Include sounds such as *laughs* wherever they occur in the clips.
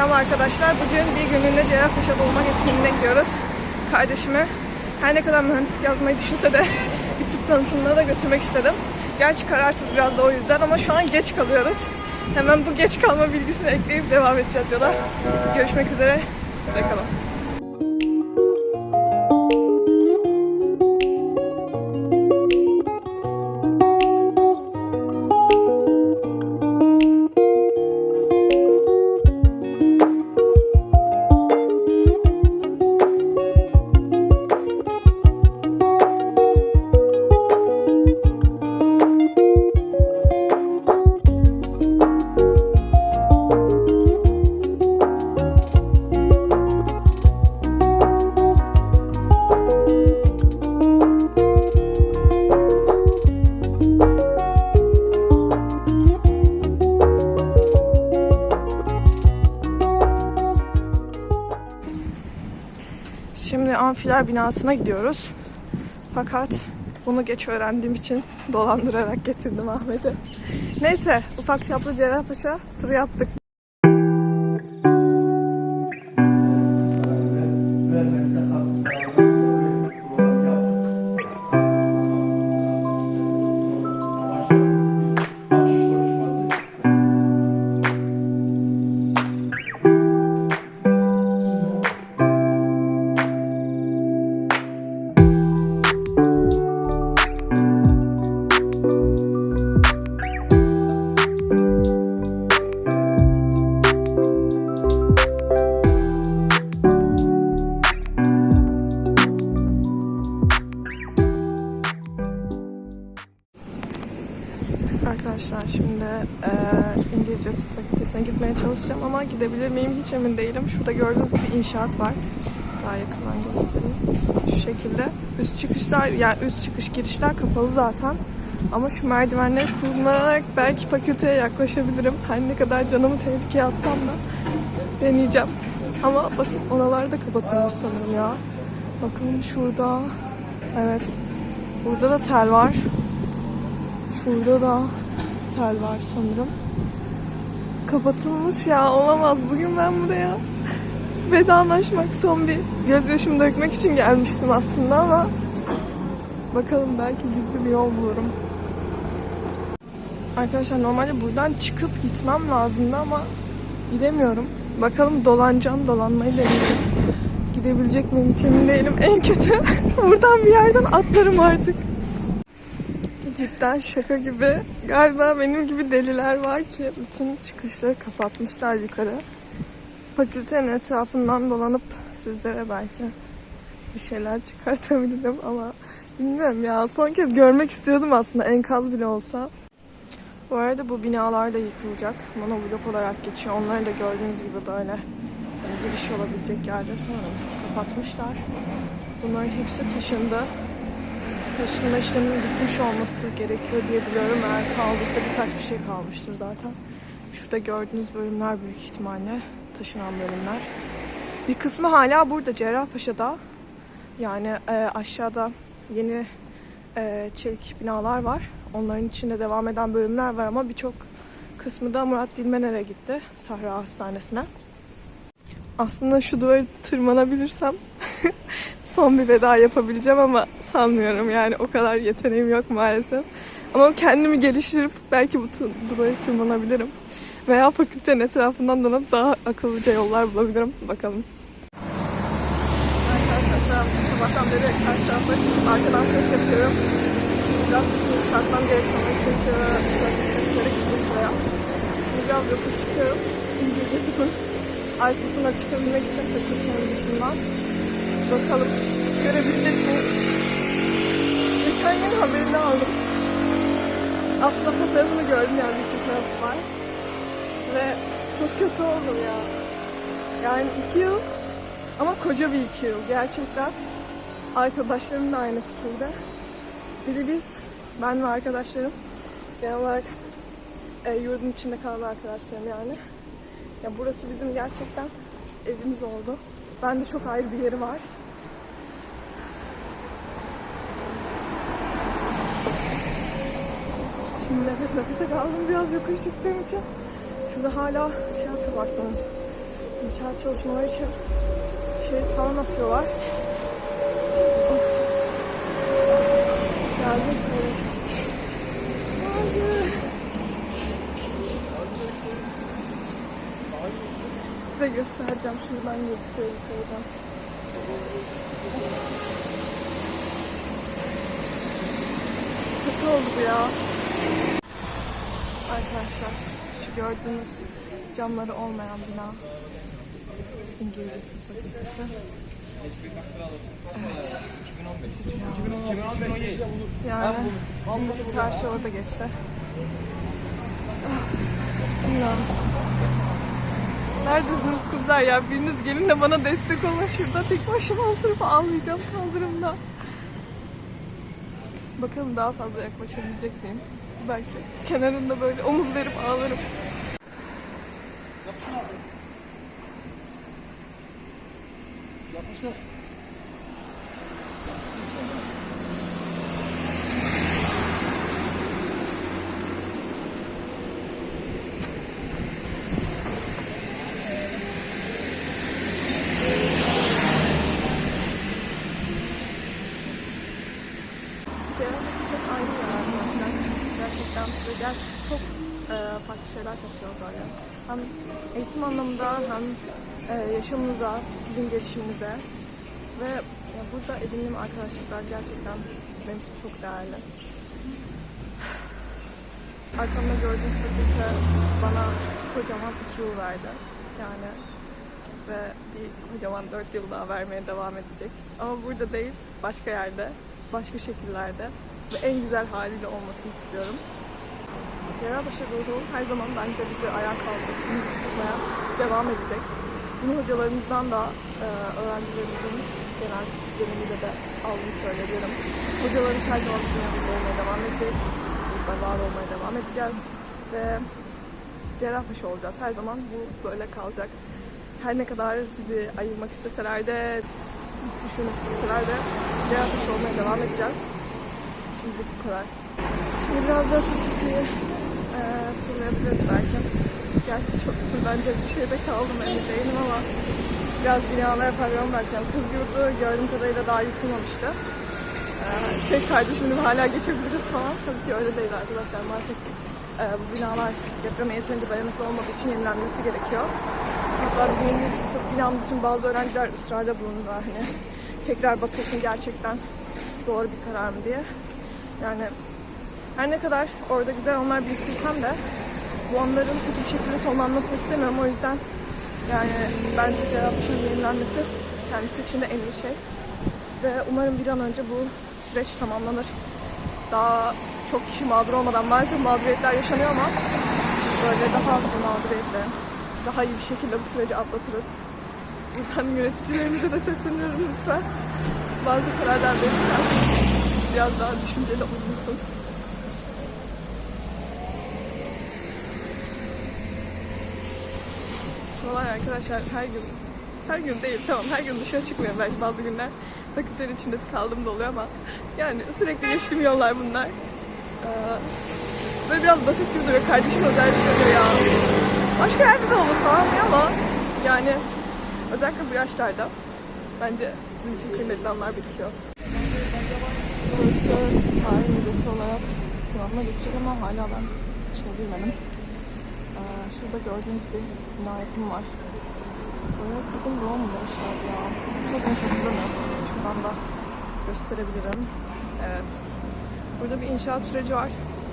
Selam arkadaşlar. Bugün bir günlüğüne Cerrahpaşa'da olmak etkinliğine gidiyoruz. Kardeşimi her ne kadar mühendislik yazmayı düşünse de *laughs* bir tıp tanıtımına da götürmek istedim. Gerçi kararsız biraz da o yüzden ama şu an geç kalıyoruz. Hemen bu geç kalma bilgisini ekleyip devam edeceğiz yola. Görüşmek üzere. Size amfiler binasına gidiyoruz. Fakat bunu geç öğrendiğim için dolandırarak getirdim Ahmet'i. Neyse ufak çaplı Cerrahpaşa turu yaptık. Gidebilir miyim hiç emin değilim. Şurada gördüğünüz gibi inşaat var. Daha yakından göstereyim. Şu şekilde. Üst çıkışlar yani üst çıkış girişler kapalı zaten. Ama şu merdivenleri kullanarak belki fakülteye yaklaşabilirim. Her ne kadar canımı tehlikeye atsam da deneyeceğim. Ama bakın oralar da kapatılmış sanırım ya. Bakın şurada. Evet. Burada da tel var. Şurada da tel var sanırım. Kapatılmış ya olamaz. Bugün ben buraya vedalaşmak son bir gözyaşımı dökmek için gelmiştim aslında ama bakalım belki gizli bir yol bulurum. Arkadaşlar normalde buradan çıkıp gitmem lazımdı ama gidemiyorum. Bakalım dolanacağım, dolanmayı deneyeceğim. Gidebilecek miyim hiç emin değilim. En kötü *laughs* buradan bir yerden atlarım artık. Cidden şaka gibi. Galiba benim gibi deliler var ki bütün çıkışları kapatmışlar yukarı. Fakültenin etrafından dolanıp sizlere belki bir şeyler çıkartabilirim ama bilmiyorum ya. Son kez görmek istiyordum aslında enkaz bile olsa. Bu arada bu binalar da yıkılacak. Monoblok olarak geçiyor. Onları da gördüğünüz gibi böyle hani giriş olabilecek yerde sanırım kapatmışlar. Bunların hepsi taşındı taşınma işleminin bitmiş olması gerekiyor diye biliyorum. Eğer kaldıysa birkaç bir şey kalmıştır zaten. Şurada gördüğünüz bölümler büyük ihtimalle taşınan bölümler. Bir kısmı hala burada Cerrahpaşa'da. Yani e, aşağıda yeni e, çelik binalar var. Onların içinde devam eden bölümler var ama birçok kısmı da Murat Dilmener'e gitti. Sahra Hastanesi'ne. Aslında şu duvarı tırmanabilirsem *laughs* son bir veda yapabileceğim ama sanmıyorum yani o kadar yeteneğim yok maalesef. Ama kendimi geliştirip belki bu duvarı tırmanabilirim. Veya fakültenin etrafından dolanıp daha akıllıca yollar bulabilirim. Bakalım. Arkadaşlar. Sabahtan beri karşı tarafta çıkıp arkadan ses yapıyorum. Şimdi biraz sesimi yükseltmem gerek sanırım çünkü trafik sesleri gidiyor buraya. Şimdi biraz yokuş çıkıyorum. İngilizce tıpın arkasına çıkabilmek için fakültenin dışından. Bakalım görebilecek miyim? Geçen gün haberini aldım. Aslında fotoğrafını gördüm yani bir fotoğraf var. Ve çok kötü oldum ya. Yani iki yıl ama koca bir iki yıl gerçekten. Arkadaşlarım da aynı fikirde. Bir de biz, ben ve arkadaşlarım genel olarak e, yurdun içinde kalan arkadaşlarım yani. Ya burası bizim gerçekten evimiz oldu. Bende çok ayrı bir yeri var. Şimdi nefes nefese kaldım biraz yokuş çıktığım için. Şurada hala şey yapıyorlar sanırım. İnşaat çalışmaları için şerit falan asıyorlar. Of. Geldim sonra. Hayır. Size göstereceğim. Şuradan gözüküyor yukarıdan. Kötü oldu bu ya. Arkadaşlar şu gördüğünüz camları olmayan bina. İngilizce Tıp Fakültesi. Evet. Yani bütün her şey orada geçti. Ah, Bilmiyorum. Neredesiniz kızlar ya? Biriniz gelin de bana destek olun. Şurada tek başıma oturup ağlayacağım kaldırımda. Bakalım daha fazla yaklaşabilecek miyim? Belki kenarında böyle omuz verip ağlarım. Yapıştır abi. Yapıştır. Cerrahpaşa çok ayrı arkadaşlar. Gerçekten size gel çok e, farklı şeyler katıyor böyle. Hem eğitim anlamında hem e, yaşamınıza, sizin gelişiminize ve ya burada edindiğim arkadaşlıklar gerçekten benim için çok değerli. Arkamda gördüğünüz fakülte bana kocaman iki yıl verdi. Yani ve bir kocaman dört yıl daha vermeye devam edecek. Ama burada değil, başka yerde, başka şekillerde ve en güzel haliyle olmasını istiyorum. Yarabaşı ruhu her zaman bence bizi ayağa kaldırıp tutmaya devam edecek. Bunu hocalarımızdan da e, öğrencilerimizin genel izlenimiyle de aldığını söyleyebilirim. Hocalarımız her zaman bizim yanımızda olmaya devam edecek. Burada var olmaya devam edeceğiz. Ve Cerrahpaşa olacağız. Her zaman bu böyle kalacak. Her ne kadar bizi ayırmak isteseler de, bizi düşürmek isteseler de olmaya devam edeceğiz. Şimdi bu kadar. Şimdi biraz daha fakülteyi e, turlayabiliriz belki. Gerçi çok bence bir şeyde kaldım emin değilim ama biraz binalara falan bakacağım. Kız yurdu gördüğüm kadarıyla daha yıkılmamıştı. E, şey kardeşimle hala geçebiliriz falan. Tabii ki öyle değil arkadaşlar. Maalesef e, bu binalar depreme yeterince dayanıklı olmadığı için yenilenmesi gerekiyor. Hatta bizim İngiliz tıp binamız için bazı öğrenciler ısrarda bulundular. Hani tekrar bakılsın gerçekten doğru bir karar mı diye. Yani her ne kadar orada güzel onlar biriktirsem de bu anların kötü bir şekilde sonlanmasını istemiyorum. O yüzden yani bence Cerrahpaşa'nın yenilenmesi kendisi için de en iyi şey. Ve umarım bir an önce bu süreç tamamlanır. Daha çok kişi mağdur olmadan maalesef mağduriyetler yaşanıyor ama böyle daha az bir mağduriyetle daha iyi bir şekilde bu süreci atlatırız. Buradan yöneticilerimize de sesleniyorum lütfen. Bazı kararlar verirken biraz daha düşünceli olunsun. Vallahi arkadaşlar her gün, her gün değil tamam her gün dışarı çıkmıyorum belki bazı günler fakültenin içinde kaldığım da oluyor ama yani sürekli geçtiğim yollar bunlar. Ee, böyle biraz basit gibi duruyor kardeşim özellikle diyor ya. Başka yerde de olur falan diyor ama yani özellikle bu yaşlarda bence sizin için kıymetli anlar birikiyor. Burası tarih müzesi olarak kullanıma geçecek ama hala ben içine girmedim. Ee, şurada gördüğünüz bir bina yapım var. Buraya kadın doğum mu demişler ya. Çok net hatırlamıyorum. Şuradan da gösterebilirim. Evet. Burada bir inşaat süreci var.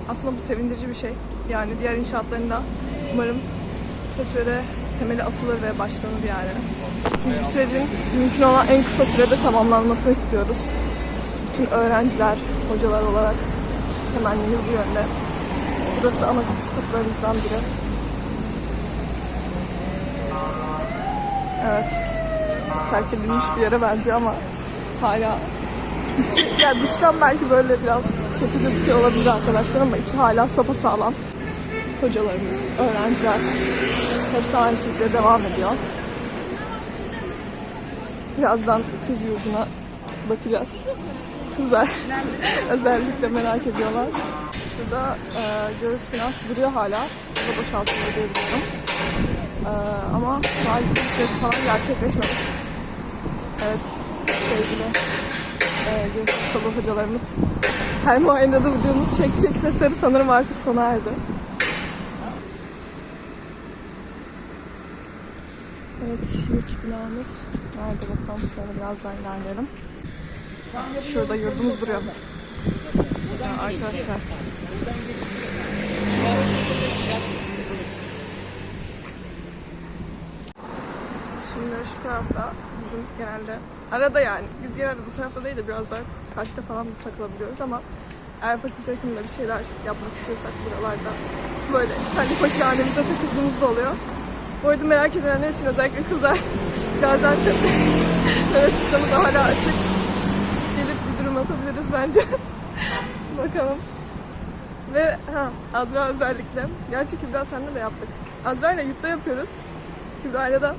Aslında bu sevindirici bir şey. Yani diğer inşaatlarında umarım kısa sürede temeli atılır ve başlanır yani. Bu sürecin mümkün olan en kısa sürede tamamlanmasını istiyoruz. Bütün öğrenciler, hocalar olarak temennimiz bu yönde. Burası ana kutuplarımızdan biri. Evet. Terk edilmiş bir yere benziyor ama hala içi, ya dıştan belki böyle biraz kötü gözüküyor olabilir arkadaşlar ama içi hala sapasağlam. Hocalarımız, öğrenciler hepsi aynı şekilde devam ediyor. Birazdan kız yurduna bakacağız. Kızlar *laughs* özellikle merak ediyorlar. Şurada e, göğüs binası duruyor hala. Burada boşaltılıyor diye biliyorum. Ee, ama maalesef süreci falan gerçekleşmemiş. Evet, sevgili e, Göğsü Salı hocalarımız. Her muayenede de duyduğumuz çek çek sesleri sanırım artık sona erdi. Evet, yurt binamız. Nerede bakalım? Şöyle biraz daha ilerleyelim. Şurada yurdumuz duruyor. Ya arkadaşlar. Şimdi şu tarafta bizim genelde arada yani biz genelde bu tarafta değil de biraz daha karşıda falan takılabiliyoruz ama eğer fakülte yakınında bir şeyler yapmak istiyorsak buralarda böyle kendi fakülhanemizde takıldığımız da oluyor. Bu arada merak edenler için özellikle kızlar Gaziantep sistemi de hala açık. Gelip bir durum atabiliriz bence. *laughs* Bakalım. Ve ha, Azra özellikle. Gerçi Kübra sende de yaptık. Azra ile yurtta yapıyoruz. Kübra ile de.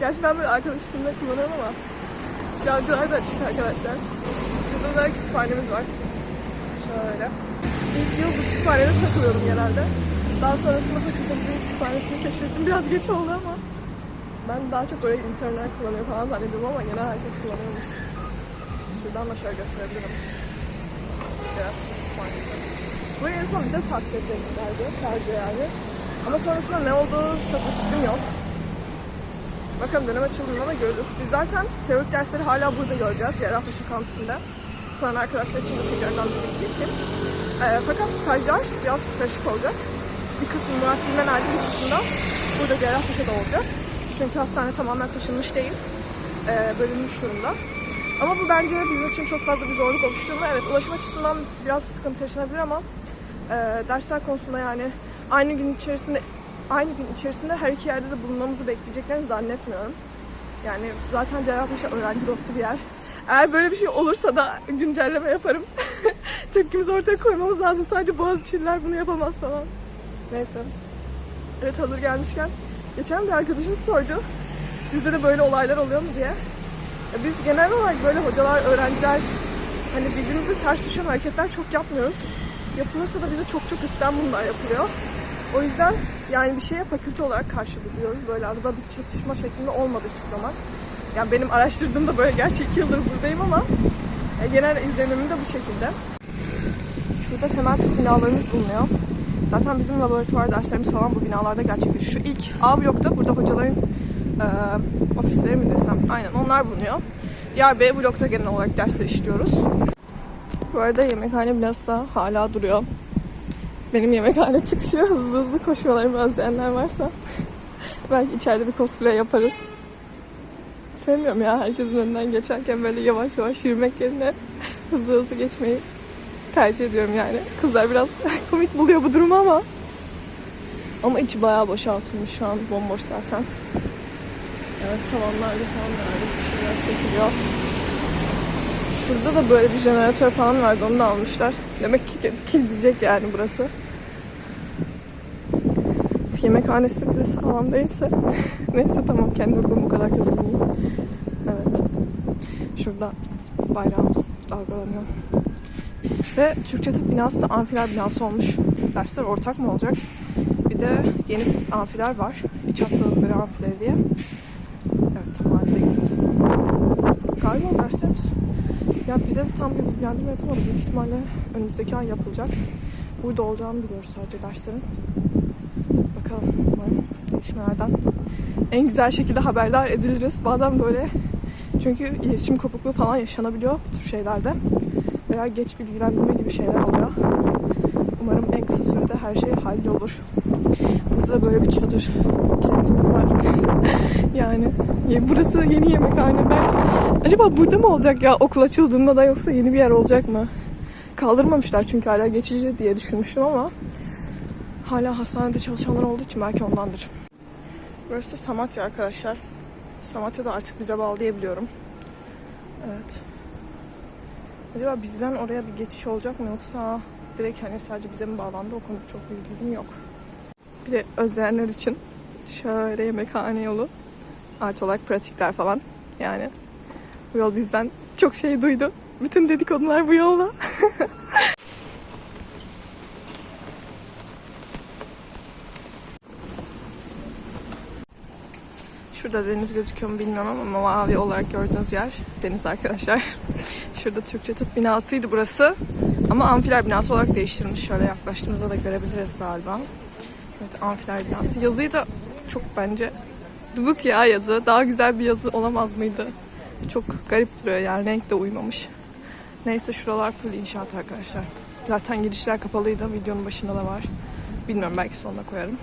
Gerçi ben böyle arkadaş ismini kullanıyorum ama. Kübra'cılar da açık arkadaşlar. Burada da kütüphanemiz var. Şöyle. İlk yıl bu kütüphanede takılıyordum genelde. Daha sonrasında fakültemizin kütüphanesini keşfettim. Biraz geç oldu ama. Ben daha çok orayı internler kullanıyor falan zannediyorum ama genel herkes kullanıyormuş. Şuradan da şöyle gösterebilirim. Biraz kütüphanesi. Buraya en son bir de tavsiye ettilerdi sadece yani. Ama sonrasında ne olduğu çok bir fikrim yok. Bakalım dönem açıldığında da görürüz. Biz zaten teorik dersleri hala burada göreceğiz. Cerrahpaşa kampüsünde. Sonra arkadaşlar için de tekrardan bir geçeyim. Ee, fakat stajyer biraz karışık olacak. Bir kısmı Murat Bilmen Erdi, bir kısmı da burada Cerrahpaşa'da olacak. Çünkü hastane tamamen taşınmış değil. Ee, bölünmüş durumda. Ama bu bence bizim için çok fazla bir zorluk oluşturmuyor. Evet ulaşım açısından biraz sıkıntı yaşanabilir ama e, dersler konusunda yani aynı gün içerisinde aynı gün içerisinde her iki yerde de bulunmamızı bekleyeceklerini zannetmiyorum. Yani zaten Cerrahpaşa öğrenci dostu bir yer. Eğer böyle bir şey olursa da güncelleme yaparım. *laughs* Tepkimizi ortaya koymamız lazım. Sadece Boğaziçi'liler bunu yapamaz falan. Neyse. Evet hazır gelmişken. Geçen bir arkadaşımız sordu. Sizde de böyle olaylar oluyor mu diye. Ya Biz genel olarak böyle hocalar, öğrenciler hani birbirimize ters düşen hareketler çok yapmıyoruz. Yapılırsa da bize çok çok üstten bunlar yapılıyor. O yüzden yani bir şeye fakülte olarak karşı duruyoruz. Böyle arada bir çatışma şeklinde olmadı hiçbir zaman. Yani benim araştırdığımda böyle gerçi iki yıldır buradayım ama genel izlenimim de bu şekilde. Şurada temel tıp binalarımız bulunuyor. Zaten bizim laboratuvar derslerimiz falan bu binalarda gerçekleşiyor. Şu ilk A blokta burada hocaların e, ofisleri mi desem aynen onlar bulunuyor. Diğer B blokta genel olarak dersler işliyoruz. Bu arada yemekhane binası da hala duruyor. Benim yemekhane *laughs* çıkışı hızlı hızlı koşmalarımı özleyenler varsa *laughs* belki içeride bir cosplay yaparız. Sevmiyorum ya herkesin önünden geçerken böyle yavaş yavaş yürümek yerine *laughs* hızlı hızlı geçmeyi tercih ediyorum yani. Kızlar biraz *laughs* komik buluyor bu durumu ama ama içi bayağı boşaltılmış şu an bomboş zaten. Evet tavanlarda falan vardı bir şeyler sökülüyor. Şurada da böyle bir jeneratör falan vardı onu da almışlar. Demek ki kilitleyecek yani burası. Yemekhanesi bile sağlam değilse. *laughs* Neyse tamam kendi okulum bu kadar kötü değil. Evet. Şurada bayrağımız dalgalanıyor. Ve Türkçe tıp binası da amfiler binası olmuş. Dersler ortak mı olacak? Bir de yeni amfiler var. İç hastalıkları amfileri diye. Evet tam halde gidiyoruz. Galiba derslerimiz. Ya bize de tam bir bilgilendirme yapamadı. Büyük ihtimalle önümüzdeki ay yapılacak. Burada olacağını biliyoruz sadece derslerin. Bakalım umarım gelişmelerden en güzel şekilde haberdar ediliriz. Bazen böyle çünkü iletişim kopukluğu falan yaşanabiliyor bu tür şeylerde. Veya geç bilgilendirme gibi şeyler oluyor. Umarım en kısa sürede her şey hallolur. Burada da böyle bir çadır kentimiz var. *laughs* yani burası yeni yemekhane. Belki acaba burada mı olacak ya okul açıldığında da yoksa yeni bir yer olacak mı? Kaldırmamışlar çünkü hala geçici diye düşünmüştüm ama hala hastanede çalışanlar olduğu için belki ondandır. Burası Samatya arkadaşlar. Samatya da artık bize bağlı diyebiliyorum. Evet. Acaba bizden oraya bir geçiş olacak mı yoksa direkt hani sadece bize mi bağlandı o konuda çok bilgim yok. Bir de özleyenler için şöyle yemekhane yolu. Artı olarak pratikler falan. Yani bu yol bizden çok şey duydu. Bütün dedikodular bu yolla. *laughs* Şurada deniz gözüküyor mu bilmiyorum ama mavi olarak gördüğünüz yer deniz arkadaşlar. Şurada Türkçe tıp binasıydı burası. Ama amfiler binası olarak değiştirilmiş. Şöyle yaklaştığımızda da görebiliriz galiba. Evet amfiler binası. Yazıyı da çok bence dubuk ya yazı. Daha güzel bir yazı olamaz mıydı? Çok garip duruyor yani renk de uymamış. Neyse şuralar full inşaat arkadaşlar. Zaten girişler kapalıydı. Videonun başında da var. Bilmiyorum belki sonuna koyarım.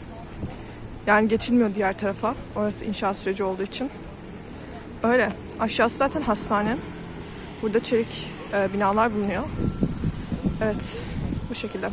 Yani geçilmiyor diğer tarafa. Orası inşaat süreci olduğu için. Öyle. Aşağısı zaten hastane. Burada çelik e, binalar bulunuyor. Evet. Bu şekilde.